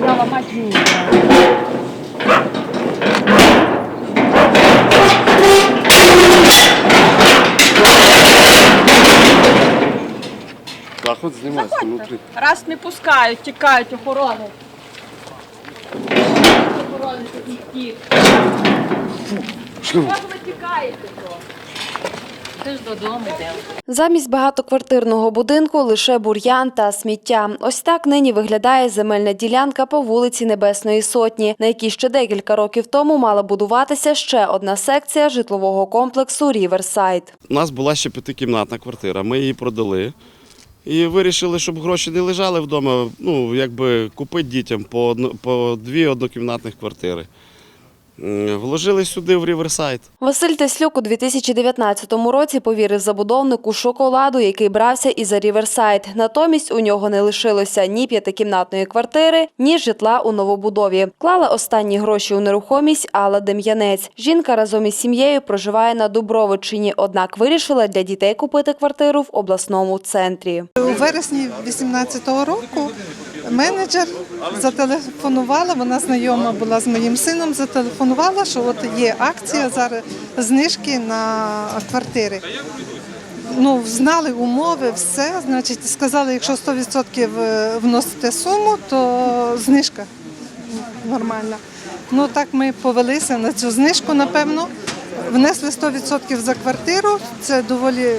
Я ломать не умею. Так от знімайся внутрі. Раз не пускають, тікають охорони. Охорони таких Як ви тікаєте то? Ти ж додому йдемо. Замість багатоквартирного будинку лише бур'ян та сміття. Ось так нині виглядає земельна ділянка по вулиці Небесної Сотні, на якій ще декілька років тому мала будуватися ще одна секція житлового комплексу Ріверсайд. У нас була ще п'ятикімнатна квартира, ми її продали. І вирішили, щоб гроші не лежали вдома, ну, якби купити дітям по, одно, по дві однокімнатних квартири. М, Вложили сюди в Ріверсайд. Василь Теслюк у 2019 році повірив забудовнику шоколаду, який брався і за Ріверсайд. Натомість у нього не лишилося ні п'ятикімнатної квартири, ні житла у новобудові. Клала останні гроші у нерухомість Алла Дем'янець. Жінка разом із сім'єю проживає на Дубровичині, однак вирішила для дітей купити квартиру в обласному центрі. У вересні 2018 року менеджер зателефонувала, вона знайома була з моїм сином, зателефонувала, що от є акція зараз знижки на квартири. Ну, знали умови, все. Значить, сказали, якщо 100% вносите суму, то знижка нормальна. Ну так ми повелися на цю знижку, напевно. Внесли 100% за квартиру, це доволі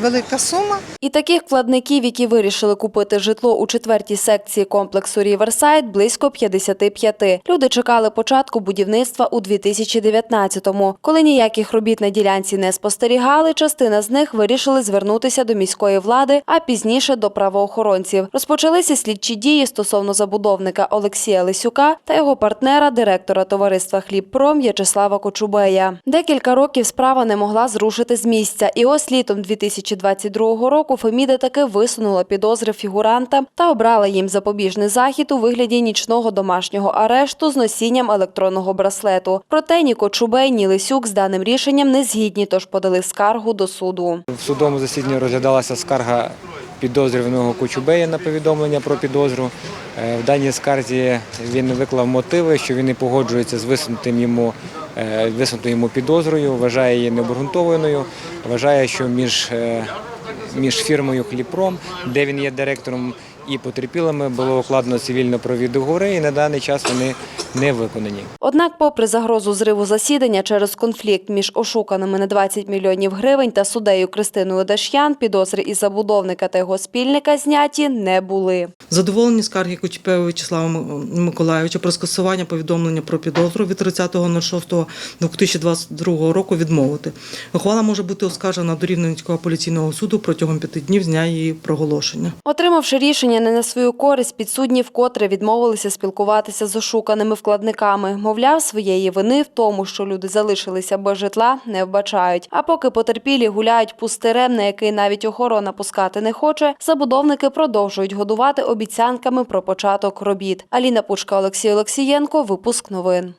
велика сума. І таких вкладників, які вирішили купити житло у четвертій секції комплексу Ріверсайд, близько 55. Люди чекали початку будівництва у 2019-му. Коли ніяких робіт на ділянці не спостерігали, частина з них вирішили звернутися до міської влади, а пізніше до правоохоронців. Розпочалися слідчі дії стосовно забудовника Олексія Лисюка та його партнера, директора товариства Хлібпром В'ячеслава Кочубея. Декілька років справа не могла зрушити з місця, і ось літом 2022 року Феміда таки висунула підозри фігурантам та обрала їм запобіжний захід у вигляді нічного домашнього арешту з носінням електронного браслету. Проте ні Кочубей, ні Лисюк з даним рішенням не згідні, тож подали скаргу до суду. В судовому засіданні розглядалася скарга підозрюваного Кочубея на повідомлення про підозру. Е, В даній скарзі він виклав мотиви, що він не погоджується з висунутим йому, е, висунутою йому підозрою, вважає її необґрунтованою, вважає, що між, е, між фірмою Хліпром, де він є директором, і потерпілими було укладено цивільно-правові договори, і на даний час вони не виконані. Однак, попри загрозу зриву засідання через конфлікт між ошуканими на 20 мільйонів гривень та суддею Кристиною Даш'ян, підозри із забудовника та його спільника зняті не були. Задоволені скарги Кучпева Вячеслава Миколайовича про скасування повідомлення про підозру від 30.06.2022 року відмовити. Ухвала може бути оскаржена до Рівненського апеляційного суду протягом п'яти днів з дня її проголошення. Отримавши рішення не на свою користь, підсудні вкотре відмовилися спілкуватися з ошуканими вкладниками. Мовляв, своєї вини в тому, що люди залишилися без житла, не вбачають. А поки потерпілі гуляють пустирем, на який навіть охорона пускати не хоче, забудовники продовжують годувати обіцянками про початок робіт. Аліна Пучка, Олексій Олексієнко. Випуск новин.